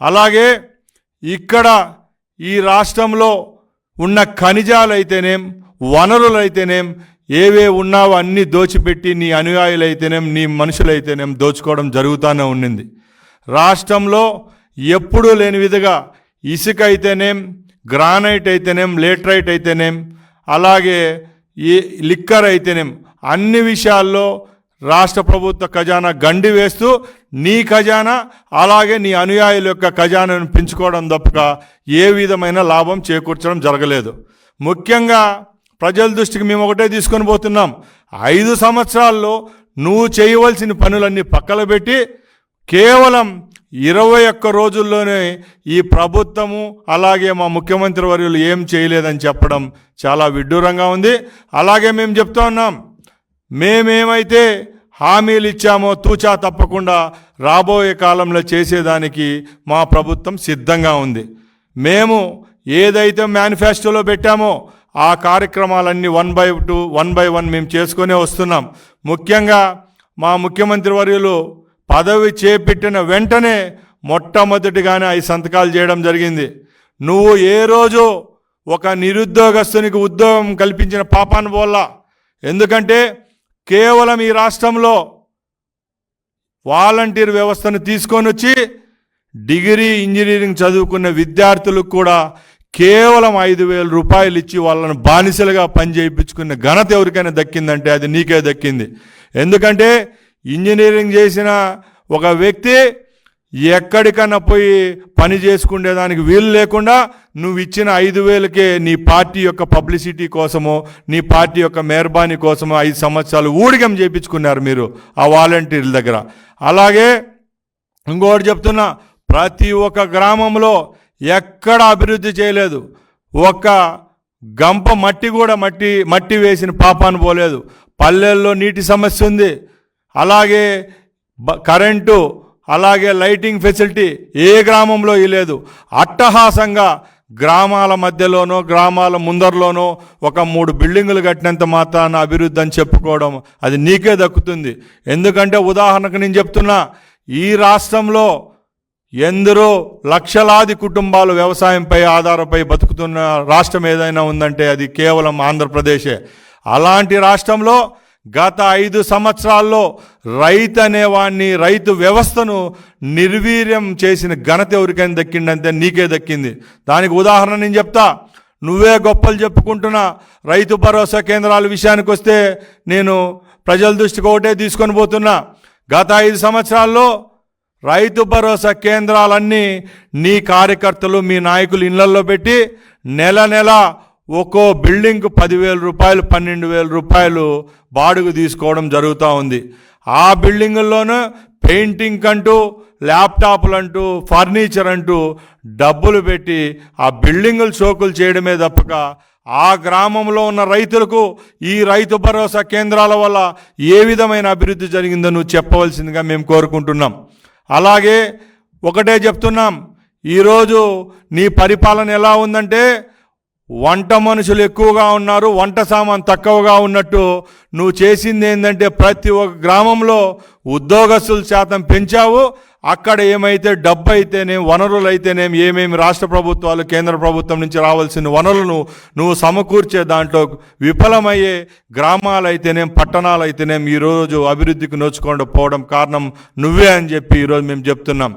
అలాగే ఇక్కడ ఈ రాష్ట్రంలో ఉన్న ఖనిజాలైతేనేం వనరులైతేనేం ఏవే ఉన్నావో అన్నీ దోచిపెట్టి నీ అనుయాయులైతేనేం నీ మనుషులైతేనేం దోచుకోవడం జరుగుతూనే ఉండింది రాష్ట్రంలో ఎప్పుడూ లేని విధంగా ఇసుక అయితేనేం గ్రానైట్ అయితేనేం లేట్రైట్ అయితేనేం అలాగే ఈ లిక్కర్ అయితేనేం అన్ని విషయాల్లో రాష్ట్ర ప్రభుత్వ ఖజానా గండి వేస్తూ నీ ఖజానా అలాగే నీ అనుయాయుల యొక్క ఖజానాను పెంచుకోవడం తప్పక ఏ విధమైన లాభం చేకూర్చడం జరగలేదు. ముఖ్యంగా ప్రజల దృష్టికి మేము ఒకటే తీసుకొని పోతున్నాం. ఐదు సంవత్సరాల్లో నువ్వు చేయవలసిన పనులన్నీ పక్కన పెట్టి కేవలం ఇరవై ఒక్క రోజుల్లోనే ఈ ప్రభుత్వము అలాగే మా ముఖ్యమంత్రి వర్యులు ఏం చేయలేదని చెప్పడం చాలా విడ్డూరంగా ఉంది. అలాగే మేము చెప్తా ఉన్నాం. మేమేమైతే హామీలు ఇచ్చామో తూచా తప్పకుండా రాబోయే కాలంలో చేసేదానికి మా ప్రభుత్వం సిద్ధంగా ఉంది. మేము ఏదైతే మేనిఫెస్టోలో పెట్టామో ఆ కార్యక్రమాలన్నీ one by two one by one మేము చేసుకునే వస్తున్నాం. ముఖ్యంగా మా ముఖ్యమంత్రి వర్యులు పదవి చేపట్టిన వెంటనే మొట్టమొదటిగానే ఈ సంతకాలు చేయడం జరిగింది. నువ్వు ఏ రోజు ఒక నిరుద్యోగస్తునికి ఉద్యోగం కల్పించిన పాపాన్ని పోల్లా ఎందుకంటే కేవలం ఈ రాష్ట్రంలో వాలంటీర్ వ్యవస్థను తీసుకొని వచ్చి డిగ్రీ ఇంజనీరింగ్ చదువుకున్న విద్యార్థులకు కూడా కేవలం ఐదు వేల రూపాయలు ఇచ్చి వాళ్ళను బానిసలుగా పనిచేయించుకున్న ఘనత ఎవరికైనా దక్కిందంటే అది నీకే దక్కింది. ఎందుకంటే ఇంజనీరింగ్ చేసిన ఒక వ్యక్తి ఎక్కడికన్నా పోయి పని చేసుకునేదానికి వీలు లేకుండా నువ్వు ఇచ్చిన ఐదు వేలకే నీ పార్టీ యొక్క పబ్లిసిటీ కోసమో నీ పార్టీ యొక్క మెహర్బానీ కోసమో ఐదు సంవత్సరాలు ఊడిగం చేయించుకున్నారు మీరు ఆ వాలంటీర్ల దగ్గర. అలాగే ఇంకోటి చెప్తున్నా ప్రతి ఒక్క గ్రామంలో ఎక్కడ అభివృద్ధి చేయలేదు. ఒక్క గంప మట్టి కూడా మట్టి మట్టి వేసిన పాపాను పోలేదు. పల్లెల్లో నీటి సమస్య ఉంది. అలాగే బ- కరెంటు అలాగే లైటింగ్ ఫెసిలిటీ ఏ గ్రామంలో ఈ లేదు. అట్టహాసంగా గ్రామాల మధ్యలోనో గ్రామాల ముందరలోనో ఒక మూడు బిల్డింగులు కట్టినంత మాత్రాన అభివృద్ధి అని చెప్పుకోవడం అది నీకే దక్కుతుంది. ఎందుకంటే ఉదాహరణకు నేను చెప్తున్నా ఈ రాష్ట్రంలో ఎందరో లక్షలాది కుటుంబాలు వ్యవసాయంపై ఆధారపై బతుకుతున్న రాష్ట్రం ఏదైనా ఉందంటే అది కేవలం ఆంధ్రప్రదేశే. అలాంటి రాష్ట్రంలో గత ఐదు సంవత్సరాల్లో రైతు అనేవాడిని రైతు వ్యవస్థను నిర్వీర్యం చేసిన ఘనత ఎవరికైనా దక్కిందంటే నీకే దక్కింది. దానికి ఉదాహరణ నేను చెప్తా. నువ్వే గొప్పలు చెప్పుకుంటున్నా. రైతు భరోసా కేంద్రాల విషయానికి వస్తే నేను ప్రజల దృష్టికి ఒకటే తీసుకొని పోతున్నా. గత ఐదు సంవత్సరాల్లో రైతు భరోసా కేంద్రాలన్నీ నీ కార్యకర్తలు మీ నాయకులు ఇళ్ళల్లో పెట్టి నెల నెల ఒక్కో బిల్డింగ్కు పదివేల రూపాయలు పన్నెండు వేల రూపాయలు బాడుగు తీసుకోవడం జరుగుతూ ఉంది. ఆ బిల్డింగుల్లోనూ పెయింటింగ్ అంటూ ల్యాప్టాప్లు అంటూ ఫర్నిచర్ అంటూ డబ్బులు పెట్టి ఆ బిల్డింగులు షోకులు చేయడమే తప్పక. ఆ గ్రామంలో ఉన్న రైతులకు ఈ రైతు భరోసా కేంద్రాల వల్ల ఏ విధమైన అభివృద్ధి జరిగిందో నువ్వు చెప్పవలసిందిగా మేము కోరుకుంటున్నాం. అలాగే ఒకటే చెప్తున్నాం. ఈరోజు నీ పరిపాలన ఎలా ఉందంటే వంట మనుషులు ఎక్కువగా ఉన్నారు వంట సామాన్ తక్కువగా ఉన్నట్టు నువ్వు చేసింది ఏంటంటే ప్రతి ఒక్క గ్రామంలో ఉద్యోగస్తుల శాతం పెంచావు. అక్కడ ఏమైతే డబ్బు అయితేనేం వనరులు అయితేనేం ఏమేమి రాష్ట్ర ప్రభుత్వాలు కేంద్ర ప్రభుత్వం నుంచి రావాల్సిన వనరులను నువ్వు సమకూర్చే దాంట్లో విఫలమయ్యే గ్రామాలు అయితేనేం పట్టణాలు అయితేనేం ఈరోజు అభివృద్ధికి నోచుకుండా పోవడం కారణం నువ్వే అని చెప్పి ఈరోజు మేము చెప్తున్నాం.